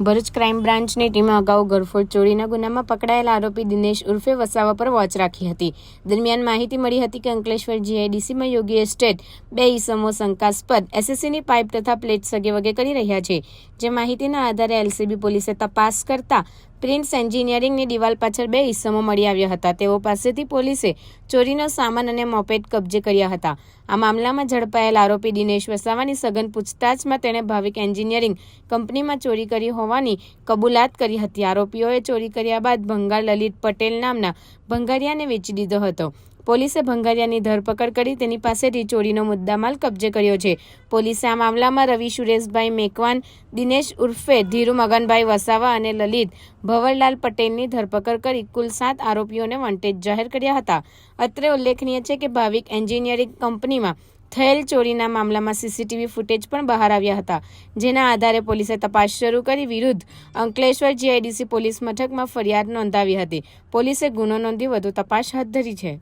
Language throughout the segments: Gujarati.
ભરૂચ ક્રાઇમ બ્રાન્ચની ટીમે અગાઉ ગરફોડ ચોરીના ગુનામાં પકડાયેલા આરોપી દિનેશ ઉર્ફે વસાવા પર વોચ રાખી હતી. દરમિયાન માહિતી મળી હતી કે અંકલેશ્વર જીઆઈડીસીમાં યોગી એસ્ટેટ બે ઈસમો શંકાસ્પદ એસએસસીની પાઇપ તથા પ્લેટ સગે વગે કરી રહ્યા છે. જે માહિતીના આધારે એલસીબી પોલીસે તપાસ કરતા પ્રિન્સ એન્જિનિયરિંગની દિવાલ પાછળ બે ઇસમો મળી આવ્યા હતા. તેઓ પાસેથી પોલીસે ચોરીનો સામાન અને મોપેટ કબજે કર્યા હતા. આ મામલામાં ઝડપાયેલ આરોપી દિનેશ વસાવાની સઘન પૂછતાછમાં તેણે ભાવિક એન્જિનિયરિંગ કંપનીમાં ચોરી કરી હોવાની કબૂલાત કરી હતી. આરોપીઓએ ચોરી કર્યા બાદ ભંગાર લલિત પટેલ નામના ભંગારિયાને વેચી દીધો હતો. પોલીસે ભંગારિયાની ધરપકડ કરી તેની પાસેથી ચોરીનો મુદ્દામાલ કબજે કર્યો છે. પોલીસે આ મામલામાં રવિ સુરેશભાઈ મેકવાન, દિનેશ ઉર્ફે ધીરુ મગનભાઈ વસાવા અને લલિત ભવરલાલ પટેલની ધરપકડ કરી કુલ સાત આરોપીઓને વોન્ટેજ જાહેર કર્યા હતા. અત્રે ઉલ્લેખનીય છે કે ભાવિક એન્જિનિયરિંગ કંપનીમાં થયેલ ચોરીના મામલામાં સીસીટીવી ફૂટેજ પણ બહાર આવ્યા હતા. જેના આધારે પોલીસે તપાસ શરૂ કરી વિરુદ્ધ અંકલેશ્વર જીઆઈડીસી પોલીસ મથકમાં ફરિયાદ નોંધાવી હતી. પોલીસે ગુનો નોંધી વધુ તપાસ હાથ ધરી છે.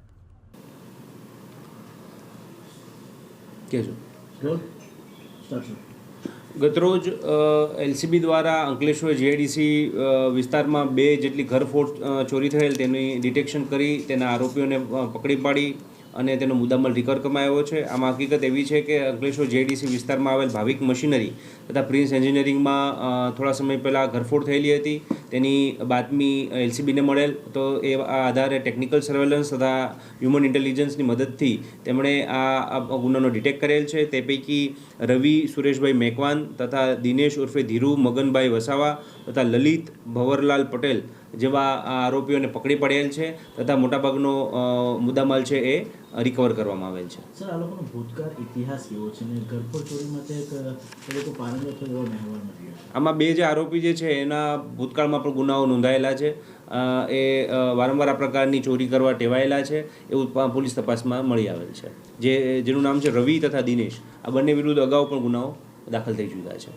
કહેજો. ગતરોજ એલસીબી દ્વારા અંકલેશ્વર જીઆઈડીસી વિસ્તારમાં બે જેટલી ઘરફોડ ચોરી થયેલ તેની ડિટેક્શન કરી તેના આરોપીઓને પકડી પાડી અને તેનો મુદ્દામાલ રિકવર કમાયો છે. આમાં હકીકત એવી છે કે અંકલેશ્વર જીઆઈડીસી વિસ્તારમાં આવેલ ભાવિક મશીનરી તથા પ્રિન્સ એન્જિનિયરિંગમાં થોડા સમય પહેલાં ઘરફોડ થયેલી હતી. તેની બાતમી એલસીબીને મળેલ. તો એ આ આધારે ટેકનિકલ સર્વેલન્સ તથા હ્યુમન ઇન્ટેલિજન્સની મદદથી તેમણે આ ગુનાનો ડિટેક્ટ કરેલ છે. તે પૈકી રવિ, સુરેશભાઈ મેકવાન તથા દિનેશ ઉર્ફે ધીરુ, મગનભાઈ વસાવા તથા લલિત ભવરલાલ પટેલ જેવા આરોપીઓને પકડી પડેલ છે. તથા મોટાભાગનો મુદ્દામાલ છે એ રિકવર કરવામાં આવેલ છે. સર આ લોકોનો ભૂતકાળ ઇતિહાસ કેવો છે ને માટે એક એ લોકો પારંગત એવો મહેવાલ નથી આમાં બે જે આરોપી જે છે એના ભૂતકાળમાં પણ ગુનાઓ નોંધાયેલા છે. એ વારંવાર આ પ્રકારની ચોરી કરવા ટેવાયેલા છે. એવું પોલીસ તપાસમાં મળી આવેલ છે. જે જેનું નામ છે રવિ તથા દિનેશ. આ બંને વિરુદ્ધ અગાઉ પણ ગુનાઓ દાખલ થઈ ચૂક્યા છે.